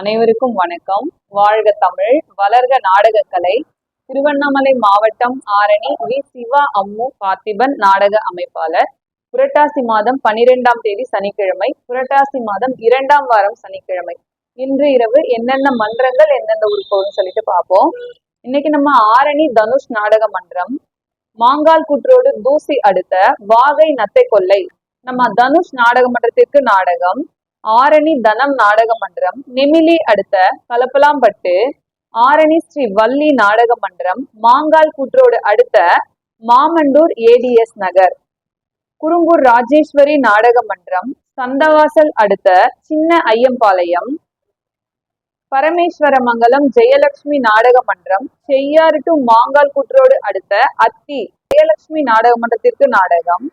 அனைவருக்கும் வணக்கம். வாழ்க தமிழ் வளர்க நாடகக்கலை. திருவண்ணாமலை மாவட்டம் ஆரணி வி. சிவா அம்மு பார்த்திபன் நாடக அமைப்பாளர். புரட்டாசி மாதம் பனிரெண்டாம் தேதி சனிக்கிழமை புரட்டாசி மாதம் இரண்டாம் வாரம் சனிக்கிழமை. இன்று இரவு என்னென்ன மன்றங்கள் எந்தெந்த ஊருக்கு சொல்லிட்டு பார்ப்போம். இன்னைக்கு நம்ம ஆரணி தனுஷ் நாடக மன்றம். மாங்கால் குற்றோடு தூசி அடுத்த வாகை நத்தை கொல்லை நம்ம தனுஷ் நாடக மன்றத்திற்கு நாடகம். ஆரணி தனம் நாடக மன்றம் நெமிலி அடுத்த கலப்பலாம்பட்டு ஆரணி ஸ்ரீ வள்ளி நாடக மன்றம் மாங்கால் கூற்றோடு அடுத்த மாமண்டூர் ஏடிஎஸ் நகர். குறும்பூர் ராஜேஸ்வரி நாடக மன்றம் சந்தவாசல் அடுத்த சின்ன ஐயம்பாளையம் பரமேஸ்வரமங்கலம் ஜெயலட்சுமி நாடக மன்றம் செய்யாறு டு மாங்கால் கூற்றோடு அடுத்த அத்தி ஜெயலட்சுமி நாடக மன்றத்திற்கு நாடகம்.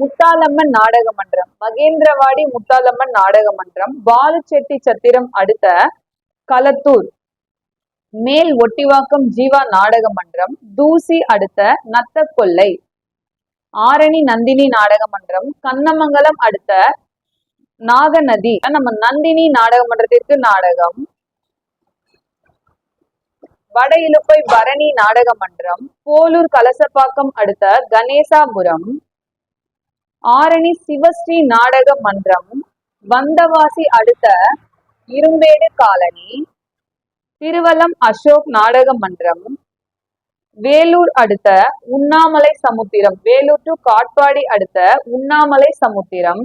முத்தாலம்மன் நாடக மன்றம் மகேந்திரவாடி முத்தாலம்மன் நாடக மன்றம் பாலுச்செட்டி சத்திரம் அடுத்த களத்தூர். மேல் ஒட்டிவாக்கம் ஜீவா நாடக மன்றம் தூசி அடுத்த நத்தக்கொல்லை. ஆரணி நந்தினி நாடக மன்றம் கண்ணமங்கலம் அடுத்த நாகநதி. நம்ம நந்தினி நாடக மன்றத்திற்கு நாடகம். வட இலுப்பை பரணி நாடக மன்றம் போலூர் கலசப்பாக்கம் அடுத்த கணேசாபுரம். ஆரணி சிவஸ்ரீ நாடக மன்றம் வந்தவாசி அடுத்த இரும்பேடு காலனி திருவலம் அசோக் நாடக மன்றம் வேலூர் அடுத்த உண்ணாமலை சமுத்திரம் வேலூர் டு காட்பாடி அடுத்த உண்ணாமலை சமுத்திரம்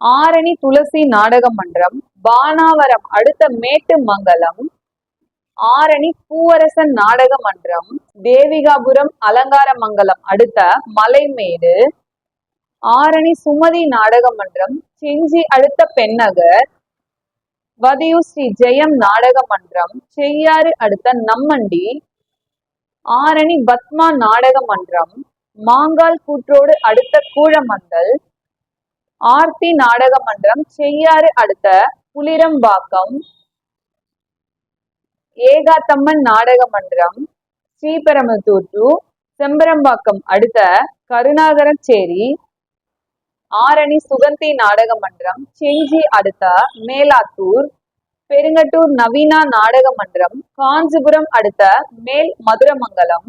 ஆரணி துளசி நாடக மன்றம் பானாவரம் அடுத்த மேட்டு மங்கலம் ஆரணி பூவரசன் நாடக மன்றம் தேவிகாபுரம் அலங்கார மங்கலம் அடுத்த மலைமேடு ஆரணி சுமதி நாடக மன்றம் செஞ்சி அடுத்த பெண்ணகர் வதியு ஸ்ரீ ஜெயம் நாடக மன்றம் செய்யாறு அடுத்த நம்மண்டி ஆரணி பத்மா நாடக மன்றம் மாங்கால் கூற்றோடு அடுத்த கூழமந்தல் ஆர்த்தி நாடக மன்றம் செய்யாறு அடுத்த புலிரம்பாக்கம் ஏகாத்தம்மன் நாடக மன்றம் ஸ்ரீபெரமத்தூர் டு செம்பரம்பாக்கம் அடுத்த கருணாகரச்சேரி ஆரணி சுகந்தி நாடக மன்றம் செஞ்சி அடுத்த மேலாத்தூர் பெருங்கட்டூர் நவீனா நாடக மன்றம் காஞ்சிபுரம் அடுத்த மேல் மதுரமங்கலம்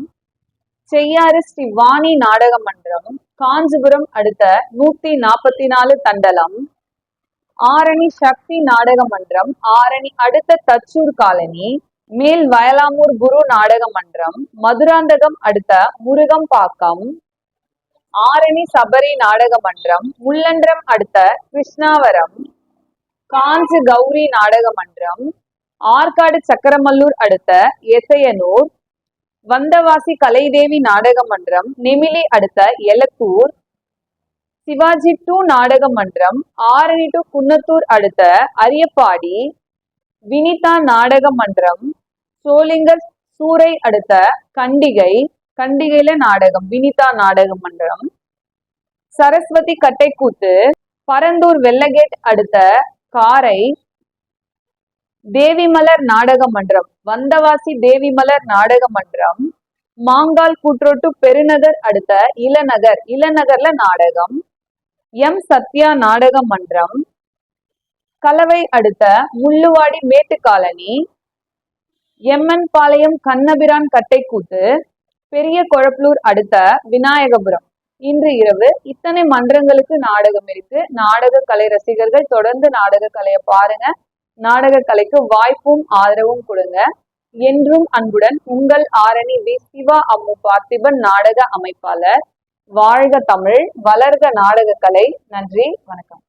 செய்யாறு ஸ்ரீ வாணி நாடக மன்றம் காஞ்சிபுரம் அடுத்த நூத்தி நாற்பத்தி நாலு தண்டலம் ஆரணி சக்தி நாடக மன்றம் ஆரணி அடுத்த தச்சூர் காலனி மேல் வயலாமூர் குரு நாடக மன்றம் மதுராந்தகம் அடுத்த முருகம்பாக்கம் ஆரணி சபரி நாடக மன்றம் முள்ளன்றம் அடுத்த கிருஷ்ணாவரம் காஞ்சி கௌரி நாடக மன்றம் ஆற்காடு சக்கரமல்லூர் அடுத்த எசையனூர் வந்தவாசி கலைதேவி நாடக மன்றம் நெமிலி அடுத்த எலத்தூர் சிவாஜி டூ நாடக மன்றம் ஆரணி டு குன்னத்தூர் அடுத்த அரியப்பாடி வினிதா நாடக மன்றம் சோலிங்கர் சூறை அடுத்த கண்டிகை கண்டிகையில நாடகம் வினிதா நாடக மன்றம் சரஸ்வதி கட்டைக்கூத்து பரந்தூர் வெள்ளகேட் அடுத்த காரை தேவிமலர் நாடக மன்றம் வந்தவாசி தேவிமலர் நாடக மன்றம் மாங்கால் கூற்றோட்டு பெருநகர் அடுத்த இளநகர் இளநகர்ல நாடகம் எம். சத்யா நாடக மன்றம் கலவை அடுத்த Mulluvadi Mettu colony M N Palayam Kannapiran கட்டைக்கூத்து பெரிய கொழப்பலூர் அடுத்த விநாயகபுரம். இன்று இரவு இத்தனை மன்றங்களுக்கு நாடகம் இருக்கு. நாடக கலை ரசிகர்கள் தொடர்ந்து நாடக கலையை பாருங்க. நாடக கலைக்கு வாய்ப்பும் ஆதரவும் கொடுங்க. என்றும் அன்புடன் உங்கள் ஆரணி வி. சிவா அம்மு பார்த்திபன் நாடக அமைப்பாளர். வாழ்க தமிழ் வளர்க நாடக கலை. நன்றி வணக்கம்.